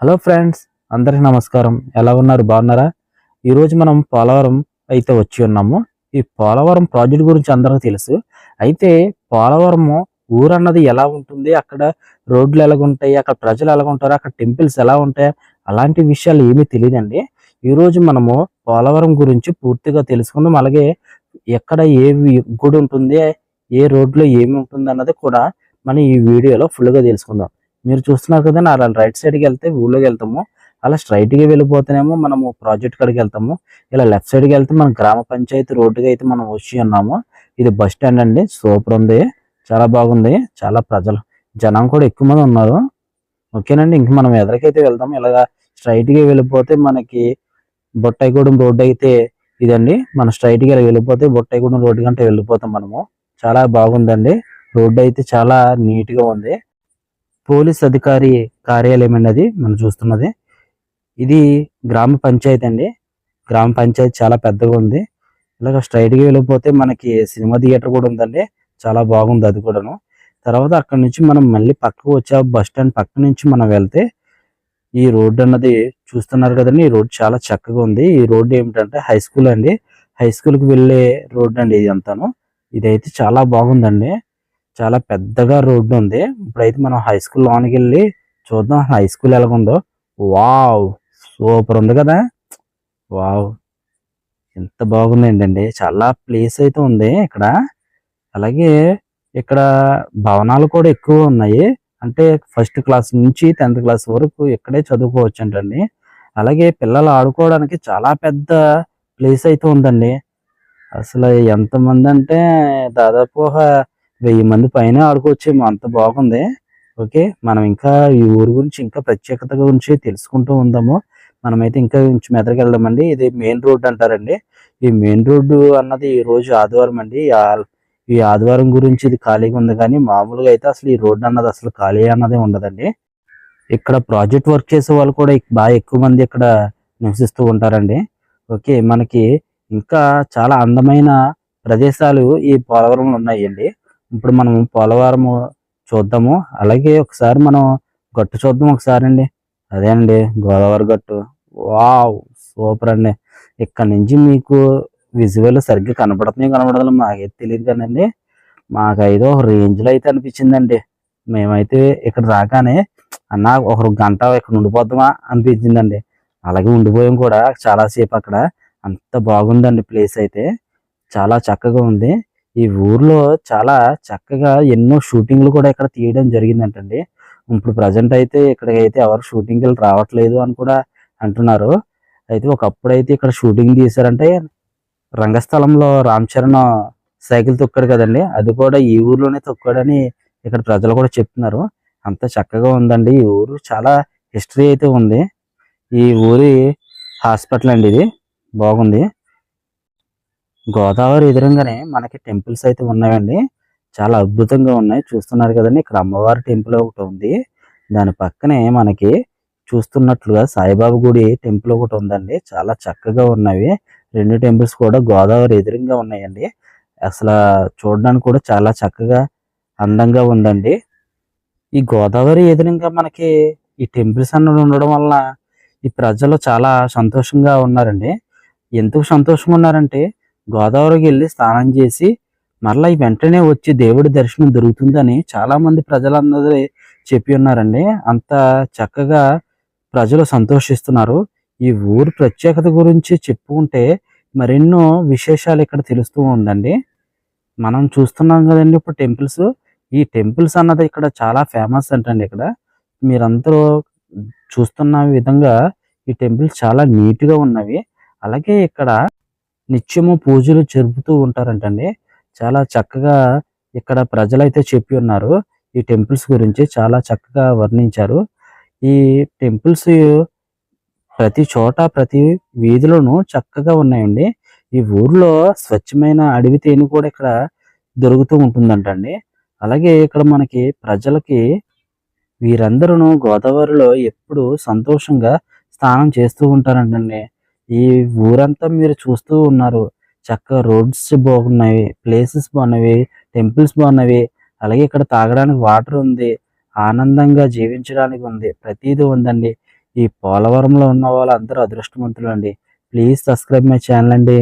Hello friends అందరికీ నమస్కారం. ఎలా ఉన్నారు? బాగున్నారా? ఈరోజు మనం పోలవరం అయితే వచ్చి ఉన్నాము. ఈ పోలవరం ప్రాజెక్ట్ గురించి అందరికీ తెలుసు. అయితే పోలవరము ఊరు అన్నది ఎలా ఉంటుంది? అక్కడ రోడ్లు ఎలాగ ఉంటాయి? అక్కడ ప్రజలు ఎలాగ ఉంటారు? అక్కడ టెంపుల్స్ ఎలా ఉంటాయి? అలాంటి విషయాలు ఏమీ తెలియదండి. ఈరోజు మనము పోలవరం గురించి పూర్తిగా తెలుసుకుందాం. అలాగే ఎక్కడ ఏ గుడి ఉంటుంది? ఏ రోడ్లో ఏమి ఉంటుంది అన్నది కూడా మనం ఈ వీడియోలో ఫుల్గా తెలుసుకుందాం. మీరు చూస్తున్నారు కదా అలా రైట్ సైడ్కి వెళ్తే ఊళ్ళోకి వెళ్తాము. అలా స్ట్రైట్గా వెళ్ళిపోతేనేమో మనము ప్రాజెక్ట్ కాడికి వెళ్తాము. ఇలా లెఫ్ట్ సైడ్కి వెళ్తే మనం గ్రామ పంచాయతీ రోడ్డుకి అయితే మనం వచ్చి ఉన్నాము. ఇది బస్ స్టాండ్ అండి. సూపర్ ఉంది. చాలా బాగుంది. చాలా ప్రజలు జనం కూడా ఎక్కువ మంది ఉన్నారు. ఓకేనండి. ఇంక మనం ఎదరికైతే వెళ్తాము ఇలాగా స్ట్రైట్గా వెళ్ళిపోతే మనకి బొట్టాయిగూడెం రోడ్డు అయితే ఇదండి. మనం స్ట్రైట్గా ఇలా వెళ్ళిపోతే బొట్టాయిగూడెం రోడ్డు కంటే వెళ్ళిపోతాం మనము. చాలా బాగుందండి. రోడ్డు అయితే చాలా నీట్గా ఉంది. పోలీస్ అధికారి కార్యాలయం అండి అది మనం చూస్తున్నది. ఇది గ్రామ పంచాయతీ అండి. గ్రామ పంచాయతీ చాలా పెద్దగా ఉంది. ఇలాగ స్ట్రైట్గా వెళ్ళిపోతే మనకి సినిమా థియేటర్ కూడా ఉందండి. చాలా బాగుంది అది కూడాను. తర్వాత అక్కడ నుంచి మనం మళ్ళీ పక్కకు వచ్చే బస్ స్టాండ్ పక్క నుంచి మనం వెళ్తే ఈ రోడ్డు అన్నది చూస్తున్నారు కదండి. ఈ రోడ్డు చాలా చక్కగా ఉంది. ఈ రోడ్డు ఏమిటంటే హై స్కూల్ అండి. హై స్కూల్కి వెళ్ళే రోడ్డు అండి ఇది అంతాను. ఇదైతే చాలా బాగుందండి. చాలా పెద్దగా రోడ్డు ఉంది. ఇప్పుడైతే మనం హై స్కూల్ లోనికి వెళ్ళి చూద్దాం హై స్కూల్ ఎలాగుందో. వావ్! సూపర్ ఉంది కదా. వావ్! ఎంత బాగుంది ఏంటండి. చాలా ప్లేస్ అయితే ఉంది ఇక్కడ. అలాగే ఇక్కడ భవనాలు కూడా ఎక్కువ ఉన్నాయి. అంటే ఫస్ట్ క్లాస్ నుంచి టెన్త్ క్లాస్ వరకు ఇక్కడే చదువుకోవచ్చు అంటండి అలాగే పిల్లలు ఆడుకోవడానికి చాలా పెద్ద ప్లేస్ అయితే ఉందండి. అసలు ఎంతమంది అంటే దాదాపు వెయ్యి మంది పైన ఆడుకోవచ్చేమో అంత బాగుంది. ఓకే మనం ఇంకా ఈ ఊరు గురించి ఇంకా ప్రత్యేకత గురించి తెలుసుకుంటూ ఉందాము. మనమైతే ఇంకా కొంచెం ఎదరికి వెళ్దామండి. ఇది మెయిన్ రోడ్ అంటారండి. ఈ మెయిన్ రోడ్డు అన్నది ఈ రోజు ఆదివారం అండి. ఈ ఆదివారం గురించి ఇది ఖాళీగా ఉంది కానీ మామూలుగా అయితే అసలు ఈ రోడ్డు అన్నది అసలు ఖాళీ అన్నది ఉండదండి. ఇక్కడ ప్రాజెక్ట్ వర్క్ చేసే వాళ్ళు కూడా బాగా ఎక్కువ మంది ఇక్కడ నివసిస్తూ ఉంటారండి. ఓకే మనకి ఇంకా చాలా అందమైన ప్రదేశాలు ఈ పోలవరంలో ఉన్నాయండి. ఇప్పుడు మనం పోలవరం చూద్దాము. అలాగే ఒకసారి మనం గట్టు చూద్దాం ఒకసారి అండి. అదే అండి గోదావరి గట్టు. వావ్ సూపర్ అండి. ఇక్కడ నుంచి మీకు విజువల్ సరిగ్గా కనపడుతున్నాయి కనపడదు మాకైతే తెలియదు కదండి. మాకైతే ఒక రేంజ్లో అయితే అనిపించిందండి. మేమైతే ఇక్కడ రాగానే అన్న ఒక గంట ఇక్కడ ఉండిపోద్దామా అనిపించిందండి. అలాగే ఉండిపోయాం కూడా చాలాసేపు అక్కడ. అంత బాగుందండి ప్లేస్ అయితే. చాలా చక్కగా ఉంది. ఈ ఊర్లో చాలా చక్కగా ఎన్నో షూటింగ్లు కూడా ఇక్కడ తీయడం జరిగిందంటండి. ఇప్పుడు ప్రజెంట్ అయితే ఇక్కడికైతే ఎవరు షూటింగ్ రావట్లేదు అని కూడా అంటున్నారు. అయితే ఒకప్పుడు అయితే ఇక్కడ షూటింగ్ తీశారంటే రంగస్థలంలో రామ్ చరణ్ సైకిల్ తొక్కాడు కదండి. అది కూడా ఈ ఊర్లోనే తొక్కాడని ఇక్కడ ప్రజలు కూడా చెప్తున్నారు. అంత చక్కగా ఉందండి ఈ ఊరు. చాలా హిస్టరీ అయితే ఉంది. ఈ ఊరి హాస్పిటల్ అండి ఇది. బాగుంది. గోదావరి ఎదురుగానే మనకి టెంపుల్స్ అయితే ఉన్నాయండి. చాలా అద్భుతంగా ఉన్నాయి. చూస్తున్నారు కదండి ఇక్కడ అమ్మవారి టెంపుల్ ఒకటి ఉంది. దాని పక్కనే మనకి చూస్తున్నట్లుగా సాయిబాబా గుడి టెంపుల్ ఒకటి ఉందండి. చాలా చక్కగా ఉన్నవి. రెండు టెంపుల్స్ కూడా గోదావరి ఎదురుగా ఉన్నాయండి. అసలు చూడడానికి కూడా చాలా చక్కగా అందంగా ఉందండి. ఈ గోదావరి ఎదురుగా మనకి ఈ టెంపుల్స్ అన్నది ఉండడం వల్ల ఈ ప్రజలు చాలా సంతోషంగా ఉన్నారండి. ఎందుకు సంతోషంగా ఉన్నారంటే గోదావరికి వెళ్ళి స్నానం చేసి మరలా వెంటనే వచ్చి దేవుడి దర్శనం దొరుకుతుందని చాలా మంది ప్రజలందరూ చెప్పి ఉన్నారండి. అంత చక్కగా ప్రజలు సంతోషిస్తున్నారు. ఈ ఊరు ప్రత్యేకత గురించి చెప్పుకుంటే మరెన్నో విశేషాలు ఇక్కడ తెలుస్తూ ఉందండి. మనం చూస్తున్నాం కదండి ఇప్పుడు టెంపుల్స్. ఈ టెంపుల్స్ అన్నది ఇక్కడ చాలా ఫేమస్ అంటండి ఇక్కడ. మీరందరూ చూస్తున్న విధంగా ఈ టెంపుల్స్ చాలా నీట్గా ఉన్నవి. అలాగే ఇక్కడ నిత్యము పూజలు జరుపుతూ ఉంటారంటండి. చాలా చక్కగా ఇక్కడ ప్రజలైతే చెప్పి ఉన్నారు. ఈ టెంపుల్స్ గురించి చాలా చక్కగా వర్ణించారు. ఈ టెంపుల్స్ ప్రతి చోట ప్రతి వీధిలోనూ చక్కగా ఉన్నాయండి. ఈ ఊర్లో స్వచ్ఛమైన అడవి తేనె కూడా ఇక్కడ దొరుకుతూ ఉంటుందంటండి. అలాగే ఇక్కడ మనకి ప్రజలకి వీరందరూ గోదావరిలో ఎప్పుడు సంతోషంగా స్నానం చేస్తూ ఉంటారంటండి. ఈ ఊరంతా మీరు చూస్తూ ఉన్నారు. చక్కగా రోడ్స్ బాగున్నాయి ప్లేసెస్ బాగున్నవి టెంపుల్స్ బాగున్నవి అలాగే ఇక్కడ తాగడానికి వాటర్ ఉంది ఆనందంగా జీవించడానికి ఉంది. ప్రతిదీ ఉందండి. ఈ పోలవరంలో ఉన్న వాళ్ళందరూ అదృష్టవంతులు అండి ప్లీజ్ సబ్స్క్రైబ్ మై ఛానల్ అండి.